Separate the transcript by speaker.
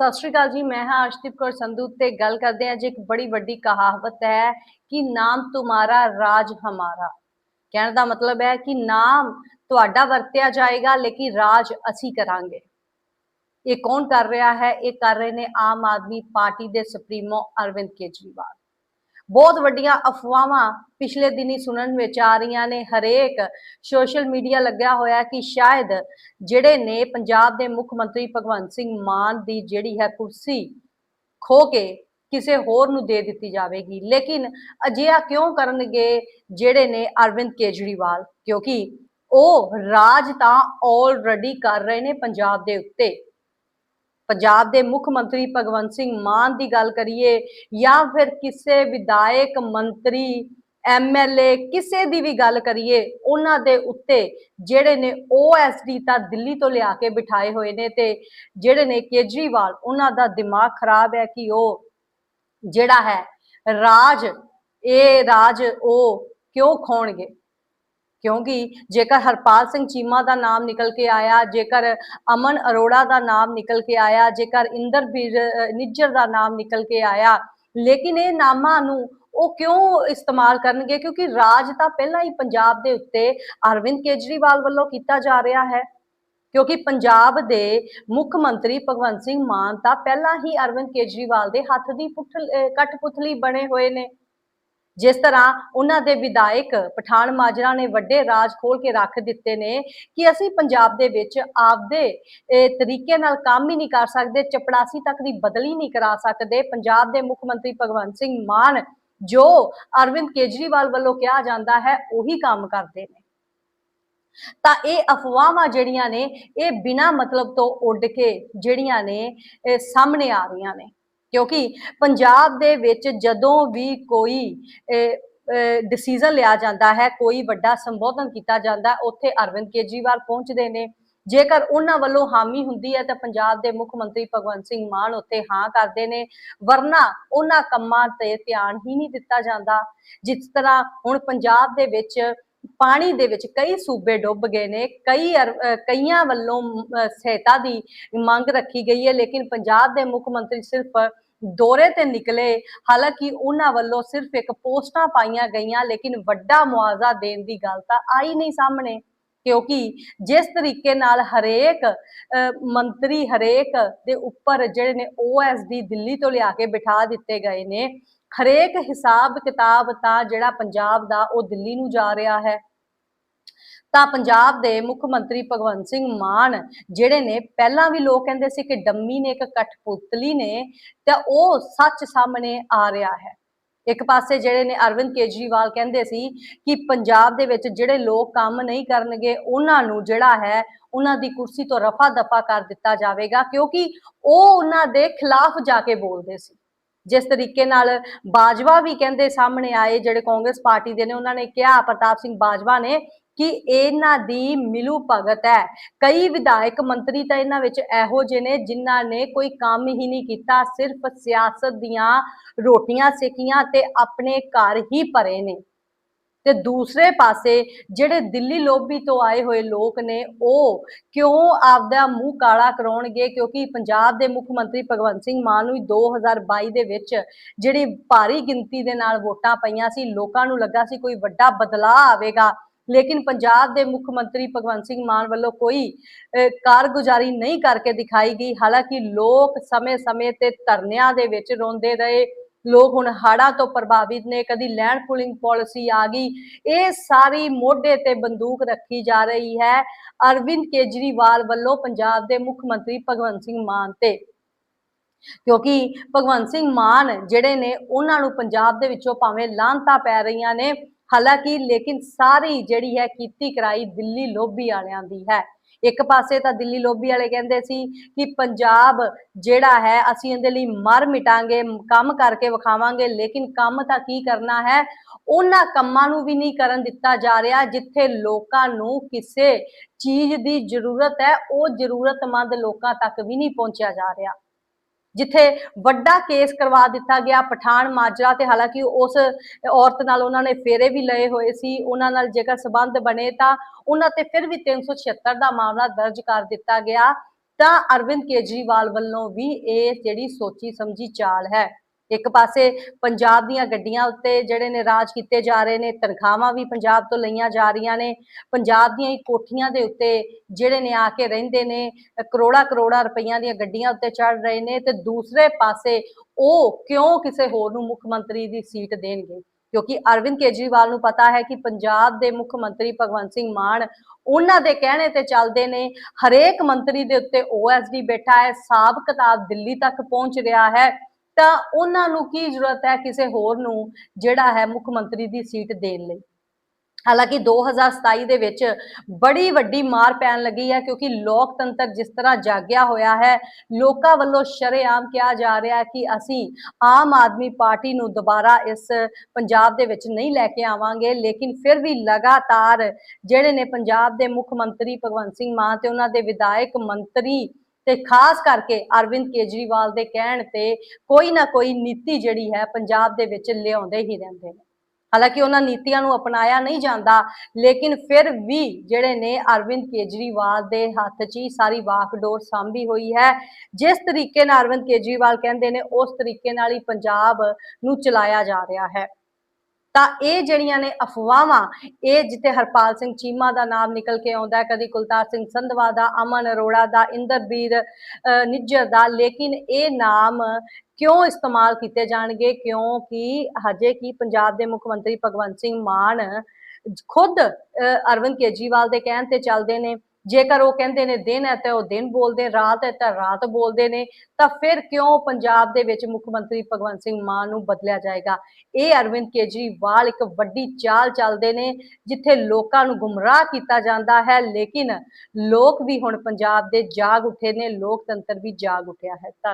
Speaker 1: ਸਤਿ ਸ਼੍ਰੀ ਅਕਾਲ ਜੀ, ਮੈਂ ਹਾਂ ਅਰਸ਼ਦੀਪ ਕੌਰ ਸੰਧੂ ਤੇ ਗੱਲ ਕਰਦੇ ਹਾਂ ਜੀ ਇੱਕ ਬੜੀ ਵੱਡੀ ਕਹਾਵਤ ਹੈ ਕਿ ਨਾਮ ਤੁਹਾਡਾ ਰਾਜ ਹਮਾਰਾ। ਕਹਿਣ ਦਾ ਮਤਲਬ ਹੈ ਕਿ ਨਾਮ ਤੁਹਾਡਾ ਵਰਤਿਆ ਜਾਏਗਾ, ਲੇਕਿਨ ਰਾਜ ਅਸੀਂ ਕਰਾਂਗੇ। ਇਹ ਕੌਣ ਕਰ ਰਿਹਾ ਹੈ? ਇਹ ਕਰ ਰਹੇ ਨੇ ਆਮ ਆਦਮੀ ਪਾਰਟੀ ਦੇ ਸੁਪਰੀਮੋ ਅਰਵਿੰਦ ਕੇਜਰੀਵਾਲ। ਬਹੁਤ ਵੱਡੀਆਂ ਅਫਵਾਹਾਂ ਪਿਛਲੇ ਦਿਨੀ ਸੁਣਨ ਵਿੱਚ ਆ ਰਹੀਆਂ ਨੇ। ਹਰੇਕ ਸੋਸ਼ਲ ਮੀਡੀਆ ਲੱਗਿਆ ਹੋਇਆ ਕਿ ਸ਼ਾਇਦ ਜਿਹੜੇ ਨੇ ਪੰਜਾਬ ਦੇ ਮੁੱਖ ਮੰਤਰੀ ਭਗਵੰਤ ਸਿੰਘ ਮਾਨ ਦੀ ਜਿਹੜੀ ਹੈ ਕੁਰਸੀ ਖੋ ਕੇ ਕਿਸੇ ਹੋਰ ਨੂੰ ਦੇ ਦਿੱਤੀ ਜਾਵੇਗੀ। ਲੇਕਿਨ ਅਜਿਹਾ ਕਿਉਂ ਕਰਨਗੇ ਜਿਹੜੇ ਨੇ ਅਰਵਿੰਦ ਕੇਜਰੀਵਾਲ? ਕਿਉਂਕਿ ਉਹ ਰਾਜ ਤਾਂ ਆਲਰੇਡੀ ਕਰ ਰਹੇ ਨੇ ਪੰਜਾਬ ਦੇ ਉੱਤੇ। ਪੰਜਾਬ ਦੇ ਮੁੱਖ ਮੰਤਰੀ ਭਗਵੰਤ ਸਿੰਘ ਮਾਨ ਦੀ ਗੱਲ ਕਰੀਏ ਜਾਂ ਫਿਰ ਕਿਸੇ ਵਿਧਾਇਕ ਮੰਤਰੀ ਐਮਐਲਏ ਕਿਸੇ ਦੀ ਵੀ ਗੱਲ ਕਰੀਏ, ਉਹਨਾਂ ਦੇ ਉੱਤੇ ਜਿਹੜੇ ਨੇ ਓਐਸਡੀ ਤਾਂ ਦਿੱਲੀ ਤੋਂ ਲਿਆ ਕੇ ਬਿਠਾਏ ਹੋਏ ਨੇ ਤੇ ਜਿਹੜੇ ਨੇ ਕੇਜਰੀਵਾਲ, ਉਹਨਾਂ ਦਾ ਦਿਮਾਗ ਖਰਾਬ ਹੈ ਕਿ ਉਹ ਜਿਹੜਾ ਹੈ ਰਾਜ, ਇਹ ਰਾਜ ਉਹ ਕਿਉਂ ਖੋਣਗੇ? ਕਿਉਂਕਿ ਜੇਕਰ ਹਰਪਾਲ ਸਿੰਘ ਚੀਮਾ ਦਾ ਨਾਮ ਨਿਕਲ ਕੇ ਆਇਆ ਜੇਕਰ ਅਮਨ ਅਰੋੜਾ ਦਾ ਨਾਮ ਨਿਕਲ ਕੇ ਆਇਆ ਜੇਕਰ ਇੰਦਰਬੀਰ ਨਿੱਜਰ ਦਾ ਨਾਮ ਨਿਕਲ ਕੇ ਆਇਆ ਲੇਕਿਨ ਇਹ ਨਾਮਾਂ ਨੂੰ ਉਹ ਕਿਉਂ ਇਸਤੇਮਾਲ ਕਰਨਗੇ? ਕਿਉਂਕਿ ਰਾਜ ਤਾਂ ਪਹਿਲਾਂ ਹੀ ਪੰਜਾਬ ਦੇ ਉੱਤੇ ਅਰਵਿੰਦ ਕੇਜਰੀਵਾਲ ਵੱਲੋਂ ਕੀਤਾ ਜਾ ਰਿਹਾ ਹੈ। ਕਿਉਂਕਿ ਪੰਜਾਬ ਦੇ ਮੁੱਖ ਮੰਤਰੀ ਭਗਵੰਤ ਸਿੰਘ ਮਾਨ ਤਾਂ ਪਹਿਲਾਂ ਹੀ ਅਰਵਿੰਦ ਕੇਜਰੀਵਾਲ ਦੇ ਹੱਥ ਦੀ ਪੁੱਠ ਅਹ, ਕਠਪੁਤਲੀ ਬਣੇ ਹੋਏ ਨੇ। ਜਿਸ ਤਰ੍ਹਾਂ ਉਹਨਾਂ ਦੇ ਵਿਧਾਇਕ ਪਠਾਨ ਮਾਜਰਾ ਨੇ ਵੱਡੇ ਰਾਜ ਖੋਲ ਕੇ ਰੱਖ ਦਿੱਤੇ ਨੇ ਕਿ ਅਸੀਂ ਪੰਜਾਬ ਦੇ ਵਿੱਚ ਆਪਦੇ ਤਰੀਕੇ ਨਾਲ ਕੰਮ ਹੀ ਨਹੀਂ ਕਰ ਸਕਦੇ, ਚਪੜਾਸੀ ਤੱਕ ਦੀ ਬਦਲੀ ਨਹੀਂ ਕਰਾ ਸਕਦੇ। ਪੰਜਾਬ ਦੇ ਮੁੱਖ ਮੰਤਰੀ ਭਗਵੰਤ ਸਿੰਘ ਮਾਨ, ਜੋ ਅਰਵਿੰਦ ਕੇਜਰੀਵਾਲ ਵੱਲੋਂ ਕਿਹਾ ਜਾਂਦਾ ਹੈ, ਉਹੀ ਕੰਮ ਕਰਦੇ ਨੇ। ਤਾਂ ਇਹ ਅਫਵਾਹਾਂ ਜਿਹੜੀਆਂ ਨੇ, ਇਹ ਬਿਨਾਂ ਮਤਲਬ ਤੋਂ ਉੱਡ ਕੇ ਜਿਹੜੀਆਂ ਨੇ ਸਾਹਮਣੇ ਆ ਰਹੀਆਂ ਨੇ। ਕਿਉਂਕਿ ਪੰਜਾਬ ਦੇ ਵਿੱਚ ਜਦੋਂ ਵੀ ਕੋਈ ਡਿਸੀਜਨ ਲਿਆ ਜਾਂਦਾ ਹੈ, ਕੋਈ ਵੱਡਾ ਸੰਬੋਧਨ ਕੀਤਾ ਜਾਂਦਾ, ਉੱਥੇ ਅਰਵਿੰਦ ਕੇਜਰੀਵਾਲ ਪਹੁੰਚਦੇ ਨੇ। ਜੇਕਰ ਉਹਨਾਂ ਵੱਲੋਂ ਹਾਮੀ ਹੁੰਦੀ ਹੈ ਤਾਂ ਪੰਜਾਬ ਦੇ ਮੁੱਖ ਮੰਤਰੀ ਭਗਵੰਤ ਸਿੰਘ ਮਾਨ ਉੱਤੇ ਹਾਂ ਕਰਦੇ ਨੇ, ਵਰਨਾ ਉਹਨਾਂ ਕੰਮਾਂ ਤੇ ਧਿਆਨ ਹੀ ਨਹੀਂ ਦਿੱਤਾ ਜਾਂਦਾ। ਜਿਸ ਤਰ੍ਹਾਂ ਹੁਣ ਪੰਜਾਬ ਦੇ ਵਿੱਚ ਪਾਣੀ ਦੇ ਵਿੱਚ ਕਈ ਸੂਬੇ ਡੁੱਬ ਗਏ ਨੇ ਕਈ ਕਈਆਂ ਵੱਲੋਂ ਸਹਾਇਤਾ ਦੀ ਮੰਗ ਰੱਖੀ ਗਈ ਹੈ ਲੇਕਿਨ ਪੰਜਾਬ ਦੇ ਮੁੱਖ ਮੰਤਰੀ ਸਿਰਫ ਦੌਰੇ ਤੇ ਨਿਕਲੇ ਹਾਲਾਂਕਿ ਉਹਨਾਂ ਵੱਲੋਂ ਸਿਰਫ ਇੱਕ ਪੋਸਟਾਂ ਪਾਈਆਂ ਗਈਆਂ ਲੇਕਿਨ ਵੱਡਾ ਮੁਆਵਜ਼ਾ ਦੇਣ ਦੀ ਗੱਲ ਤਾਂ ਆਈ ਨਹੀਂ ਸਾਹਮਣੇ ਕਿਉਂਕਿ ਜਿਸ ਤਰੀਕੇ ਨਾਲ ਹਰੇਕ ਅਹ, ਮੰਤਰੀ ਹਰੇਕ ਦੇ ਉੱਪਰ ਜਿਹੜੇ ਨੇ ਓਐਸਡੀ ਦਿੱਲੀ ਤੋਂ ਲਿਆ ਕੇ ਬਿਠਾ ਦਿੱਤੇ ਗਏ ਨੇ ਹਰੇਕ ਹਿਸਾਬ ਕਿਤਾਬ ਤਾਂ ਜਿਹੜਾ ਪੰਜਾਬ ਦਾ ਉਹ ਦਿੱਲੀ ਨੂੰ ਜਾ ਰਿਹਾ ਹੈ। ਤਾਂ ਪੰਜਾਬ ਦੇ ਮੁੱਖ ਮੰਤਰੀ ਭਗਵੰਤ ਸਿੰਘ ਮਾਨ, ਜਿਹੜੇ ਨੇ ਪਹਿਲਾਂ ਵੀ ਲੋਕ ਕਹਿੰਦੇ ਸੀ ਕਿ ਡੰਮੀ ਨੇ ਇੱਕ ਕਠਪੁਤਲੀ ਨੇ, ਤਾਂ ਉਹ ਸੱਚ ਸਾਹਮਣੇ ਆ ਰਿਹਾ ਹੈ। ਇੱਕ ਪਾਸੇ ਜਿਹੜੇ ਨੇ ਅਰਵਿੰਦ ਕੇਜਰੀਵਾਲ ਕਹਿੰਦੇ ਸੀ ਕਿ ਪੰਜਾਬ ਦੇ ਵਿੱਚ ਜਿਹੜੇ ਲੋਕ ਕੰਮ ਨਹੀਂ ਕਰਨਗੇ, ਉਹਨਾਂ ਨੂੰ ਜਿਹੜਾ ਹੈ ਉਹਨਾਂ ਦੀ ਕੁਰਸੀ ਤੋਂ ਰਫਾ ਦਫਾ ਕਰ ਦਿੱਤਾ ਜਾਵੇਗਾ, ਕਿਉਂਕਿ ਉਹ ਉਹਨਾਂ ਦੇ ਖਿਲਾਫ ਜਾ ਕੇ ਬੋਲਦੇ ਸੀ। ਜਿਸ ਤਰੀਕੇ ਨਾਲ ਬਾਜਵਾ ਵੀ ਕਹਿੰਦੇ ਸਾਹਮਣੇ ਆਏ, ਜਿਹੜੇ ਕਾਂਗਰਸ ਪਾਰਟੀ ਦੇ ਨੇ, ਉਹਨਾਂ ਨੇ ਕਿਹਾ, ਪ੍ਰਤਾਪ ਸਿੰਘ ਬਾਜਵਾ ਨੇ ਕਿ ਇਹਨਾਂ ਦੀ ਮਿਲੂ ਭਗਤ ਹੈ। ਕਈ ਵਿਧਾਇਕ ਮੰਤਰੀ ਤਾਂ ਇਹਨਾਂ ਵਿੱਚ ਇਹੋ ਜਿਹੇ ਨੇ, ਜਿਨ੍ਹਾਂ ਨੇ ਕੋਈ ਕੰਮ ਹੀ ਨਹੀਂ ਕੀਤਾ, ਸਿਰਫ ਸਿਆਸਤ ਦੀਆਂ ਰੋਟੀਆਂ ਸੇਕੀਆਂ ਤੇ ਆਪਣੇ ਘਰ ਹੀ ਭਰੇ ਨੇ। ਤੇ ਦੂਸਰੇ ਪਾਸੇ ਜਿਹੜੇ ਦਿੱਲੀ ਲੋਬੀ ਤੋਂ ਆਏ ਹੋਏ ਲੋਕ ਨੇ, ਉਹ ਕਿਉਂ ਆਪਦਾ ਮੂੰਹ ਕਾਲਾ ਕਰਾਉਣਗੇ? ਕਿਉਂਕਿ ਪੰਜਾਬ ਦੇ ਮੁੱਖ ਮੰਤਰੀ ਭਗਵੰਤ ਸਿੰਘ ਮਾਨ ਨੂੰ ਹੀ 2022 ਦੇ ਵਿੱਚ ਜਿਹੜੀ ਭਾਰੀ ਗਿਣਤੀ ਦੇ ਨਾਲ ਵੋਟਾਂ ਪਈਆਂ ਸੀ, ਲੋਕਾਂ ਨੂੰ ਲੱਗਾ ਸੀ ਕੋਈ ਵੱਡਾ ਬਦਲਾਅ ਆਵੇਗਾ। ਲੇਕਿਨ ਪੰਜਾਬ ਦੇ ਮੁੱਖ ਮੰਤਰੀ ਭਗਵੰਤ ਸਿੰਘ ਮਾਨ ਵੱਲੋਂ ਕੋਈ ਕਾਰਗੁਜ਼ਾਰੀ ਨਹੀਂ ਕਰਕੇ ਦਿਖਾਈ ਗਈ। ਹਾਲਾਂਕਿ ਲੋਕ ਸਮੇਂ-ਸਮੇਂ ਤੇ ਧਰਨਿਆਂ ਦੇ ਵਿੱਚ ਰੋਂਦੇ ਰਹੇ। ਲੋਕ ਹੁਣ ਹੜ੍ਹਾਂ ਤੋਂ ਪ੍ਰਭਾਵਿਤ ਨੇ, ਕਦੀ ਲੈਂਡ ਪੂਲਿੰਗ ਪਾਲਿਸੀ ਆ ਗਈ। ਇਹ ਸਾਰੀ ਮੋਢੇ ਤੇ ਬੰਦੂਕ ਰੱਖੀ ਜਾ ਰਹੀ ਹੈ। ਅਰਵਿੰਦ ਕੇਜਰੀਵਾਲ ਵੱਲੋਂ ਪੰਜਾਬ ਦੇ ਮੁੱਖ ਮੰਤਰੀ ਭਗਵੰਤ ਸਿੰਘ ਮਾਨ ਤੇ। ਕਿਉਂਕਿ ਭਗਵੰਤ ਸਿੰਘ ਮਾਨ ਜਿਹੜੇ ਨੇ, ਉਹਨਾਂ ਨੂੰ ਪੰਜਾਬ ਦੇ ਵਿੱਚੋਂ ਭਾਵੇਂ ਲਾਂਤਾਂ ਪੈ ਰਹੀਆਂ ਨੇ, ਹਾਲਾਂਕਿ ਲੇਕਿਨ ਸਾਰੀ ਜਿਹੜੀ ਹੈ ਕੀਤੀ ਕਰਾਈ ਦਿੱਲੀ ਲੋਭੀ ਵਾਲਿਆਂ ਦੀ ਹੈ। ਇੱਕ ਪਾਸੇ ਤਾਂ ਦਿੱਲੀ ਲੋਬੀ ਵਾਲੇ ਕਹਿੰਦੇ ਸੀ ਕਿ ਪੰਜਾਬ ਜਿਹੜਾ ਹੈ, ਅਸੀਂ ਇਹਦੇ ਲਈ ਮਰ ਮਿਟਾਂਗੇ, ਕੰਮ ਕਰਕੇ ਵਿਖਾਵਾਂਗੇ, ਲੇਕਿਨ ਕੰਮ ਤਾਂ ਕੀ ਕਰਨਾ ਹੈ? ਉਹਨਾਂ ਕੰਮਾਂ ਨੂੰ ਵੀ ਨਹੀਂ ਕਰਨ ਦਿੱਤਾ ਜਾ ਰਿਹਾ ਜਿੱਥੇ ਲੋਕਾਂ ਨੂੰ ਕਿਸੇ ਚੀਜ਼ ਦੀ ਜ਼ਰੂਰਤ ਹੈ, ਉਹ ਜ਼ਰੂਰਤਮੰਦ ਲੋਕਾਂ ਤੱਕ ਵੀ ਨਹੀਂ ਪਹੁੰਚਿਆ ਜਾ ਰਿਹਾ। ਜਿੱਥੇ ਵੱਡਾ ਕੇਸ ਕਰਵਾ ਦਿੱਤਾ ਗਿਆ ਪਠਾਨ ਮਾਜਰਾ ਤੇ, ਹਾਲਾਂਕਿ ਉਸ ਔਰਤ ਨਾਲ ਉਹਨਾਂ ਨੇ ਫੇਰੇ ਵੀ ਲਏ ਹੋਏ ਸੀ, ਉਹਨਾਂ ਨਾਲ ਜੇਕਰ ਸਬੰਧ ਬਣੇ ਤਾਂ ਉਹਨਾਂ ਤੇ ਫਿਰ ਵੀ 376 ਦਾ ਮਾਮਲਾ ਦਰਜ ਕਰ ਦਿੱਤਾ ਗਿਆ। ਤਾਂ ਅਰਵਿੰਦ ਕੇਜਰੀਵਾਲ ਵੱਲੋਂ ਵੀ ਇਹ ਜਿਹੜੀ ਸੋਚੀ ਸਮਝੀ ਚਾਲ ਹੈ। ਇੱਕ ਪਾਸੇ ਪੰਜਾਬ ਦੀਆਂ ਗੱਡੀਆਂ ਉੱਤੇ ਜਿਹੜੇ ਨੇ ਰਾਜ ਕੀਤੇ ਜਾ ਰਹੇ ਨੇ, ਤਨਖਾਹਾਂ ਵੀ ਪੰਜਾਬ ਤੋਂ ਲਈਆਂ ਜਾ ਰਹੀਆਂ ਨੇ, ਪੰਜਾਬ ਦੀਆਂ ਹੀ ਕੋਠੀਆਂ ਦੇ ਉੱਤੇ ਜਿਹੜੇ ਨੇ ਆ ਕੇ ਰਹਿੰਦੇ ਨੇ ਕਰੋੜਾ ਕਰੋੜਾ ਰੁਪਈਆਂ ਦੀਆਂ ਗੱਡੀਆਂ ਉੱਤੇ ਚੜ ਰਹੇ ਨੇ ਤੇ ਦੂਸਰੇ ਪਾਸੇ ਉਹ ਕਿਉਂ ਕਿਸੇ ਹੋਰ ਨੂੰ ਮੁੱਖ ਮੰਤਰੀ ਦੀ ਸੀਟ ਦੇਣਗੇ? ਕਿਉਂਕਿ ਅਰਵਿੰਦ ਕੇਜਰੀਵਾਲ ਨੂੰ ਪਤਾ ਹੈ ਕਿ ਪੰਜਾਬ ਦੇ ਮੁੱਖ ਮੰਤਰੀ ਭਗਵੰਤ ਸਿੰਘ ਮਾਨ ਉਹਨਾਂ ਦੇ ਕਹਿਣੇ ਤੇ ਚੱਲਦੇ ਨੇ, ਹਰੇਕ ਮੰਤਰੀ ਦੇ ਉੱਤੇ ਓਐਸਡੀ ਬੈਠਾ ਹੈ ਹਿਸਾਬ ਕਿਤਾਬ ਦਿੱਲੀ ਤੱਕ ਪਹੁੰਚ ਰਿਹਾ ਹੈ ਤਾਂ ਉਹਨਾਂ ਨੂੰ ਕੀ ਜ਼ਰੂਰਤ ਹੈ ਕਿਸੇ ਹੋਰ ਨੂੰ ਜਿਹੜਾ ਹੈ ਮੁੱਖ ਮੰਤਰੀ ਦੀ ਸੀਟ ਦੇਣ ਲਈ? ਹਾਲਾਂਕਿ 2027 ਦੇ ਵਿੱਚ ਬੜੀ ਵੱਡੀ ਮਾਰ ਪੈਣ ਲੱਗੀ ਹੈ ਕਿਉਂਕਿ ਲੋਕਤੰਤਰ ਜਿਸ ਤਰ੍ਹਾਂ ਜਾਗਿਆ ਹੋਇਆ ਹੈ, ਲੋਕਾਂ ਵੱਲੋਂ ਸ਼ਰੇਆਮ ਕਿਹਾ ਜਾ ਰਿਹਾ ਹੈ ਕਿ ਅਸੀਂ ਆਮ ਆਦਮੀ ਪਾਰਟੀ ਨੂੰ ਦੁਬਾਰਾ ਇਸ ਪੰਜਾਬ ਦੇ ਵਿੱਚ ਨਹੀਂ ਲੈ ਕੇ ਆਵਾਂਗੇ, ਲੇਕਿਨ ਫਿਰ ਵੀ ਲਗਾਤਾਰ ਜਿਹੜੇ ਨੇ ਪੰਜਾਬ ਦੇ ਮੁੱਖ ਮੰਤਰੀ ਭਗਵੰਤ ਸਿੰਘ ਮਾਨ ਤੇ ਉਹਨਾਂ ਦੇ ਵਿਧਾਇਕ ਮੰਤਰੀ ਤੇ ਖਾਸ ਕਰਕੇ ਅਰਵਿੰਦ ਕੇਜਰੀਵਾਲ ਦੇ ਕਹਿਣ ਤੇ ਕੋਈ ਨਾ ਕੋਈ ਨੀਤੀ ਜਿਹੜੀ ਹੈ ਪੰਜਾਬ ਦੇ ਵਿੱਚ ਲਿਆਉਂਦੇ ਹੀ ਰਹਿੰਦੇ ਨੇ। ਹਾਲਾਂਕਿ ਉਹਨਾਂ ਨੀਤੀਆਂ ਨੂੰ ਅਪਣਾਇਆ ਨਹੀਂ ਜਾਂਦਾ, ਲੇਕਿਨ ਫਿਰ ਵੀ ਜਿਹੜੇ ਨੇ ਅਰਵਿੰਦ ਕੇਜਰੀਵਾਲ ਦੇ ਹੱਥ 'ਚ ਹੀ ਸਾਰੀ ਵਾਕਡੋਰ ਸਾਂਭੀ ਹੋਈ ਹੈ। ਜਿਸ ਤਰੀਕੇ ਨਾਲ ਅਰਵਿੰਦ ਕੇਜਰੀਵਾਲ ਕਹਿੰਦੇ ਨੇ, ਉਸ ਤਰੀਕੇ ਨਾਲ ਹੀ ਪੰਜਾਬ ਨੂੰ ਚਲਾਇਆ ਜਾ ਰਿਹਾ ਹੈ। ਤਾਂ ਇਹ ਜਿਹੜੀਆਂ ਨੇ ਅਫਵਾਹਾਂ, ਇਹ ਜਿੱਥੇ ਹਰਪਾਲ ਸਿੰਘ ਚੀਮਾ ਦਾ ਨਾਮ ਨਿਕਲ ਕੇ ਆਉਂਦਾ ਕਦੀ ਕੁਲਤਾਰ ਸਿੰਘ ਸੰਧਵਾ ਦਾ, ਅਮਨ ਅਰੋੜਾ ਦਾ ਇੰਦਰਵੀਰ ਨਿੱਜਰ ਦਾ, ਲੇਕਿਨ ਇਹ ਨਾਮ ਕਿਉਂ ਇਸਤੇਮਾਲ ਕੀਤੇ ਜਾਣਗੇ? ਕਿਉਂਕਿ ਹਜੇ ਕੀ ਪੰਜਾਬ ਦੇ ਮੁੱਖ ਮੰਤਰੀ ਭਗਵੰਤ ਸਿੰਘ ਮਾਨ ਖੁਦ ਅਰਵਿੰਦ ਕੇਜਰੀਵਾਲ ਦੇ ਕਹਿਣ ਤੇ ਚੱਲਦੇ ਨੇ ਜੇਕਰ ਉਹ ਕਹਿੰਦੇ ਨੇ ਦਿਨ ਹੈ ਤਾਂ ਉਹ ਦਿਨ ਬੋਲਦੇ, ਰਾਤ ਹੈ ਤਾਂ ਰਾਤ ਬੋਲਦੇ ਨੇ, ਤਾਂ ਫਿਰ ਕਿਉਂ ਪੰਜਾਬ ਦੇ ਵਿੱਚ ਮੁੱਖ ਮੰਤਰੀ ਭਗਵੰਤ ਸਿੰਘ ਮਾਨ ਨੂੰ ਬਦਲਿਆ ਜਾਏਗਾ? ਇਹ ਅਰਵਿੰਦ ਕੇਜਰੀਵਾਲ ਇੱਕ ਵੱਡੀ ਚਾਲ ਚੱਲਦੇ ਨੇ, ਜਿੱਥੇ ਲੋਕਾਂ ਨੂੰ ਗੁੰਮਰਾਹ ਕੀਤਾ ਜਾਂਦਾ ਹੈ, ਲੇਕਿਨ ਲੋਕ ਵੀ ਹੁਣ ਪੰਜਾਬ ਦੇ ਜਾਗ ਉੱਠੇ ਨੇ, ਲੋਕਤੰਤਰ ਵੀ ਜਾਗ ਉੱਠਿਆ ਹੈ। ਧੰਨ-